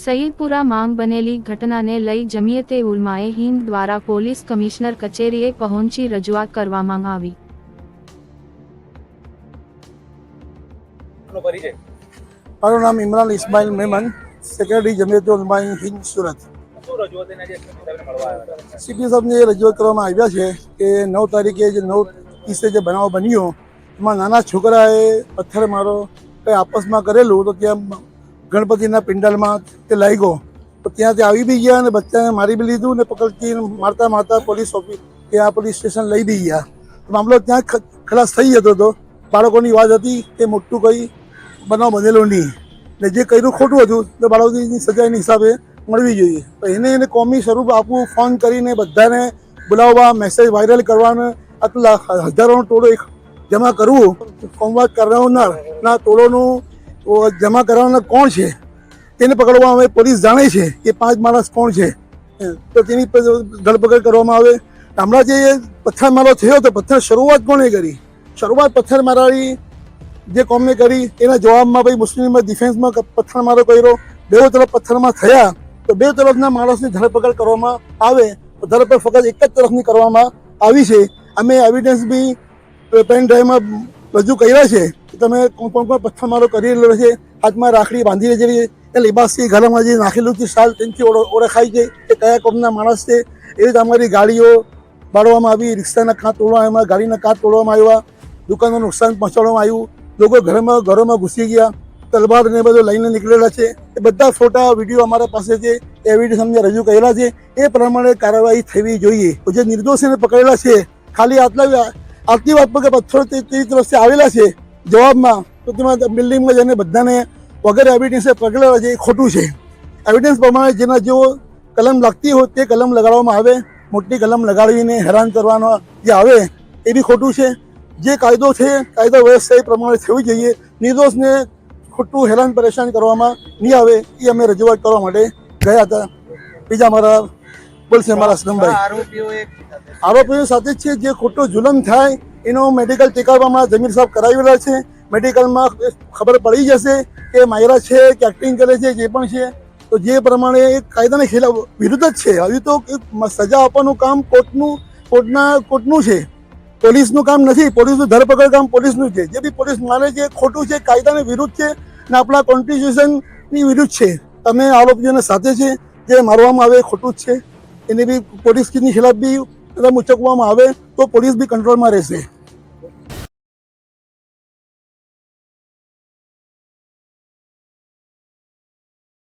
સઈદપુરા માંગ બનેલી ઘટનાને લઈ જમિયતે ઉલમાએ હિંદ દ્વારા પોલીસ કમિશનર કચેરીએ પહોંચી રજૂઆત કરવામાં આવી. મારું નામ ઇમરાન ઇસ્માઇલ મેમન સેક્રેટરી જમિયત ઉલમા હિંદ સુરત. સીપી સાહેબને રજૂઆત કરવામાં આવ્યા છે કે નવ તારીખે જે નવ ત્રીસે જે બનાવ બન્યો એમાં નાના છોકરાએ પથ્થર મારો કંઈ આપસમાં કરેલું તો ત્યાં ગણપતિના પિંડાલમાં તે લાગ્યો. તો ત્યાં તે આવી બી ગયા અને બચ્ચાને મારી બી લીધું ને પકડતી મારતા મારતા પોલીસ ઓફિસ ત્યાં પોલીસ સ્ટેશન લઈ બી ગયા. મામલો ત્યાં ખલાસ થઈ જતો હતો. બાળકોની વાત હતી કે મોટું કંઈ બનાવ બનેલો નહીં. ને જે કર્યું ખોટું હતું, તો બાળકોની સજાની હિસાબે મળવી જોઈએ. તો એને એને કોમી સ્વરૂપ આપવું ફોન કરીને બધાને બોલાવવા મેસેજ વાયરલ કરવાનો, આટલા હજારોનો ટોળો એક જમા કરવું કોમવાદ કરનાર ના ટોળોનું જમા કરવાના કોણ છે? તેને પકડવા અમે પોલીસ જાણે છે કે પાંચ માણસ કોણ છે. તો તેની ધરપકડ કરવામાં આવે. હમણાં જે પથ્થરમારો થયો તો પથ્થર શરૂઆત કોણે કરી? શરૂઆત પથ્થરમારાની જે કોમને કરી એના જવાબમાં ભાઈ મુસ્લિમમાં ડિફેન્સમાં પથ્થરમારો કર્યો. બે તરફ પથ્થરમાં થયા, તો બે તરફના માણસની ધરપકડ કરવામાં આવે. ધરપકડ ફક્ત એક જ તરફની કરવામાં આવી છે. અમે એવિડન્સ બી પેન ડ્રાઈવમાં રજૂ કર્યા છે. કે તમે કોણ કોણ પથ્થરમારો કરી રહેલો છે. હાથમાં રાખડી બાંધી રહેલી છે. એ લિબાસથી ગળામાં જે નાખેલું છે શાલ તેનાથી ઓળખાય છે કે કયા કોમના માણસ છે. એ રીતે અમારી ગાડીઓ બાળવામાં આવી, રિક્ષાના કાચ તોડવામાં આવ્યા, ગાડીના કાં તોડવામાં આવ્યા. દુકાનનું નુકસાન પહોંચાડવામાં આવ્યું. લોકો ઘરમાં ઘરોમાં ઘૂસી ગયા. તલવાર ને બધું લઈને નીકળેલા છે. એ બધા ફોટા, વીડિયો અમારા પાસે છે. એવિડન્સ અમને રજૂ કરેલા છે. એ પ્રમાણે કાર્યવાહી થવી જોઈએ. જે નિર્દોષીને પકડેલા છે. ખાલી આટલા આટલી વાત પર કે પથ્થર તે તે તરફથી આવેલા છે, જવાબમાં તો તેમાં બિલ્ડિંગમાં જઈને બધાને વગર એવિડન્સે છે, એ ખોટું છે. એવિડન્સ પ્રમાણે જેના જેઓ કલમ લાગતી હોય તે કલમ લગાડવામાં આવે, મોટી કલમ લગાડીને હેરાન કરવાનો જે આવે, એ બી ખોટું છે. જે કાયદો છે, કાયદો વ્યવસ્થા એ પ્રમાણે થવી જોઈએ. નિર્દોષને ખોટું હેરાન પરેશાન કરવામાં નહીં આવે, એ અમે રજૂઆત કરવા માટે ગયા હતા. બીજા મારા બોલશે મારા સનમભાઈ આરોપીઓ સાથે છે જે ખોટો જુલમ થાય એનો મેડિકલ ટેકાવવામાં જમીર સાહેબ કરાવેલા છે. મેડિકલમાં ખબર પડી જશે કે માયરા છે કે એક્ટિંગ કરે છે જે પણ છે. તો જે પ્રમાણે એક કાયદાને ખિલાફ વિરુદ્ધ જ છે. હજુ તો સજા આપવાનું કામ કોર્ટનું કોર્ટના કોર્ટનું છે. પોલીસનું કામ નથી પોલીસનું ધરપકડ કામ પોલીસનું છે. જે બી પોલીસ માને છે ખોટું છે કાયદાને વિરુદ્ધ છે ને આપણા કોન્સ્ટિટ્યુશનની વિરુદ્ધ છે. તમે આરોપીઓને સાથે છે જે મારવામાં આવે ખોટું જ છે. એને બી પોલીસની ખિલાફ બી કદમ ઉચકવામાં આવે તો પોલીસ બી કંટ્રોલમાં રહેશે.